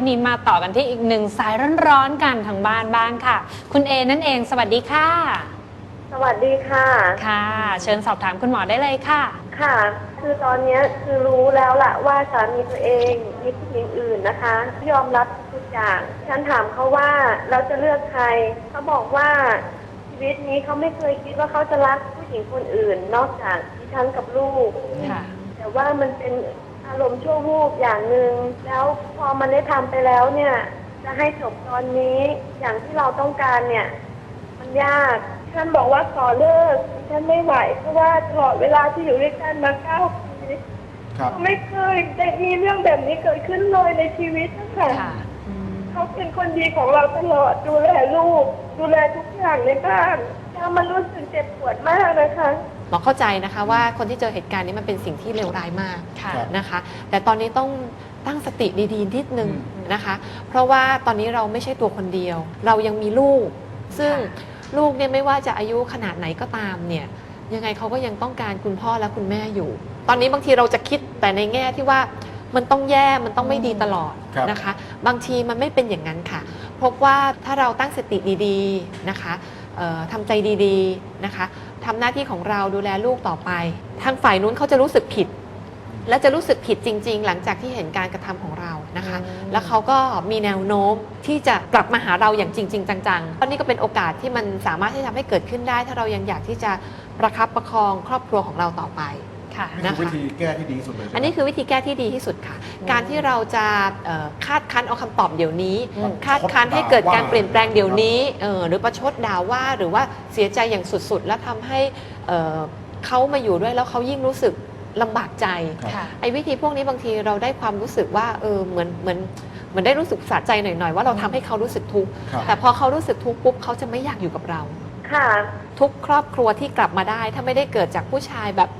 ทีนี้มาต่อกันที่อีกหนึ่งสายร้อนๆกันทางบ้านบ้างค่ะ คุณเอนั่นเอง สวัสดีค่ะ สวัสดีค่ะ ค่ะ เชิญสอบถามคุณหมอได้เลยค่ะ ค่ะ คือตอนเนี้ยคือรู้แล้วล่ะว่าสามีตัวเองมีผู้หญิงอื่นนะคะ ยอมรับทุกอย่างฉันถามเขาว่าเราจะเลือกใครเขาบอกว่าชีวิตนี้เขาไม่เคยคิดว่าเขาจะรักผู้หญิงคนอื่น นอกจากดิฉันกับลูก ค่ะ แต่ว่ามันเป็น อารมณ์ชั่ววูบอย่างหนึ่งแล้วพอมันได้ทำไปแล้วเนี่ย จะให้จบตอนนี้อย่างที่เราต้องการเนี่ย มันยากฉันบอกว่าขอเลิกฉันไม่ไหวเพราะว่าตลอดเวลาที่อยู่ด้วยกันมาเก้าปีครับ ไม่เคยได้มีเรื่องแบบนี้เกิดขึ้นเลยในชีวิตนะคะค่ะอืมเขาเป็นคนดีของเราตลอดดูแลลูก ดูแลทุกอย่างในบ้านแล้วมันรู้สึกเจ็บปวดมากนะคะ หมอเข้าใจนะคะว่าคนที่เจอเหตุการณ์นี้มันเป็นสิ่งที่เลวร้ายมากค่ะครับนะคะ แต่ตอนนี้ต้องตั้งสติดีๆนิดนึงอืมนะคะ เพราะว่าตอนนี้เราไม่ใช่ตัวคนเดียว เรายังมีลูก ซึ่งค่ะ ลูกเนี่ยไม่ว่าจะอายุขนาดไหนก็ตามเนี่ยยังไงเขาก็ยังต้องการคุณพ่อและคุณแม่อยู่ ตอนนี้บางทีเราจะคิดแต่ในแง่ที่ว่ามันต้องแย่มันต้องไม่ดีตลอดครับ นะคะ บางทีมันไม่เป็นอย่างนั้นค่ะ พบว่าถ้าเราตั้งสติดีๆนะคะเอ่อ ทำใจดีๆนะคะทำหน้าที่ของเราดูแลลูกต่อไป ทางฝ่ายนู้นเขาจะรู้สึกผิด และจะรู้สึกผิดจริง ๆ หลังจากที่เห็นการกระทำของเรานะคะอืมแล้วเขาก็มีแนวโน้มที่จะกลับมาหาเราอย่างจริง ๆ จังๆตอนนี้ก็เป็นโอกาสที่มันสามารถที่จะทำให้เกิดขึ้นได้ ถ้าเรายังอยากที่จะประคับประคองครอบครัวของเราต่อไป ค่ะนี่คือวิธีแก้ที่ดีที่สุดเลยใช่ไหม อันนี้คือวิธีแก้ที่ดีที่สุดค่ะ การที่เราจะเอ่อคาดคั้นเอาคำตอบเดี๋ยวนี้อืมคาดคั้นให้เกิดการเปลี่ยนแปลงเดี๋ยวนี้เอ่อหรือประชดด่าว่าหรือว่าเสียใจอย่างสุดๆ แล้วทำให้เอ่อเขามาอยู่ด้วยแล้วเขายิ่งรู้สึกลำบากใจ ครับ ค่ะ ไอ้วิธีพวกนี้บางทีเราได้ความรู้สึกว่าเออเหมือนเหมือนเหมือนได้รู้สึกสะใจหน่อยๆว่าเราทำให้เขารู้สึกทุกข์ครับ แต่พอเขารู้สึกทุกข์ปุ๊บเขาจะไม่อยากอยู่กับเรา ค่ะ ทุกครอบครัวที่กลับมาได้ ถ้าไม่ได้เกิดจากผู้ชายแบบ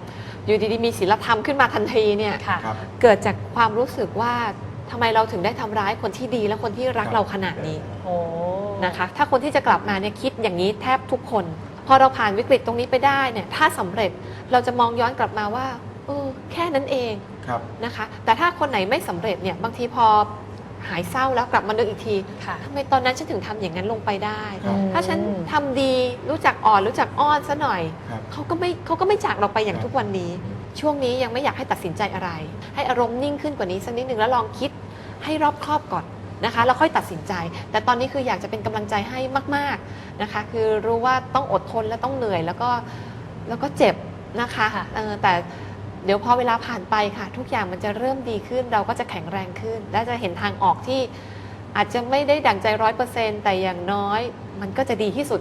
อยู่ดีๆมีศีลธรรมขึ้นมาทันทีเนี่ยค่ะ ครับ เกิดจากความรู้สึกว่าทำไมเราถึงได้ทำร้ายคนที่ดีและคนที่รักครับ เราขนาดนี้ โอ้ นะคะถ้าคนที่จะกลับมาเนี่ยคิดอย่างนี้แทบทุกคน พอเราผ่านวิกฤตตรงนี้ไปได้เนี่ยถ้าสำเร็จเราจะมองย้อนกลับมาว่าเออแค่นั้นเองครับ นะคะแต่ถ้าคนไหนไม่สำเร็จเนี่ยบางทีพอ หายเศร้าแล้วกลับมานึกอีกทีค่ะ ทำไมตอนนั้นฉันถึงทำอย่างนั้นลงไปได้ ครับ ถ้าฉันทำดีรู้จักอ่อนรู้จักอ้อนซะหน่อย ครับ เขาก็ไม่เขาก็ไม่จากเราไปอย่าคงรับ ทุกวันนี้ ช่วงนี้ยังไม่อยากให้ตัดสินใจอะไร ให้อารมณ์นิ่งขึ้นกว่านี้สักนิดหนึ่งแล้วลองคิดให้รอบครอบก่อนนะคะแล้วค่อยตัดสินใจ แต่ตอนนี้คืออยากจะเป็นกำลังใจให้มากๆนะคะ คือรู้ว่าต้องอดทนและต้องเหนื่อยแล้วก็แล้วก็เจ็บนะคะค่ะ เออแต่ เดี๋ยวพอเวลาผ่านไปค่ะ ทุกอย่างมันจะเริ่มดีขึ้น เราก็จะแข็งแรงขึ้น และจะเห็นทางออกที่อาจจะไม่ได้ดั่งใจร้อยเปอร์เซ็นต์แต่อย่างน้อย มันก็จะดีที่สุด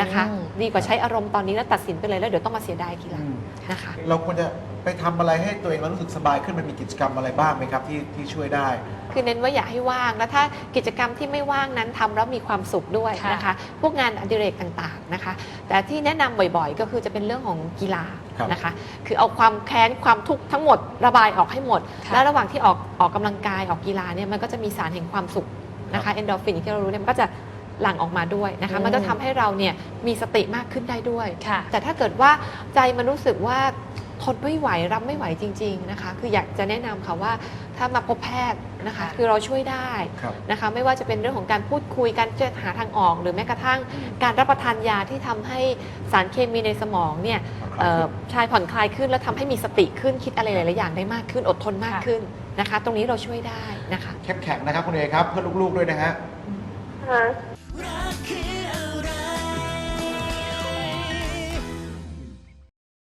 นะคะอืมดีกว่าใช้อารมณ์ตอนนี้แล้วตัดสินไปเลยแล้วเดี๋ยวต้องมาเสียดายทีหลังอืมนะคะ เราควรจะไปทำอะไรให้ตัวเองแล้วรู้สึกสบายขึ้นมันมีกิจกรรมอะไรบ้างไหมครับที่ที่ช่วยได้ คือเน้นว่าอย่าให้ว่างแล้วถ้ากิจกรรมที่ไม่ว่างนั้นทำแล้วมีความสุขด้วยค่ะนะคะ พวกงานอดิเรกต่างๆนะคะ แต่ที่แนะนำบ่อยๆ ก็คือจะเป็นเรื่องของกีฬาครับนะคะ คือเอาความแค้นความทุกข์ทั้งหมดระบายออกให้หมดค่ะแล้วระหว่างที่ออกออกกำลังกายออกกีฬาเนี่ยมันก็จะมีสารแห่งความสุขนะคะเอนโดรฟินที่เรารู้เนี่ยมันก็จะ หลั่งออกมาด้วยนะคะอืมมันจะทำให้เราเนี่ยมีสติมากขึ้นได้ด้วยค่ะแต่ถ้าเกิดว่าใจมันรู้สึกว่าทนไม่ไหวรับไม่ไหวจริง ๆนะคะ คืออยากจะแนะนำค่ะว่าถ้ามาพบแพทย์นะคะค่ะคือเราช่วยได้ครับนะคะไม่ว่าจะเป็นเรื่องของการพูดคุยการจะหาทางออก หรือแม้กระทั่งการรับประทานยาที่ทำให้สารเคมีในสมองเนี่ยผ่อนคลายเอ่อขึ้นชายผ่อนคลายขึ้นแล้วทำให้มีสติขึ้นคิดอะไรหลายๆอย่างได้มากขึ้นอดทนมากค่ะขึ้นนะคะ ตรงนี้เราช่วยได้นะคะเข้มแข็งนะครับคุณเอครับเพื่อลูกๆด้วยนะฮะค่ะ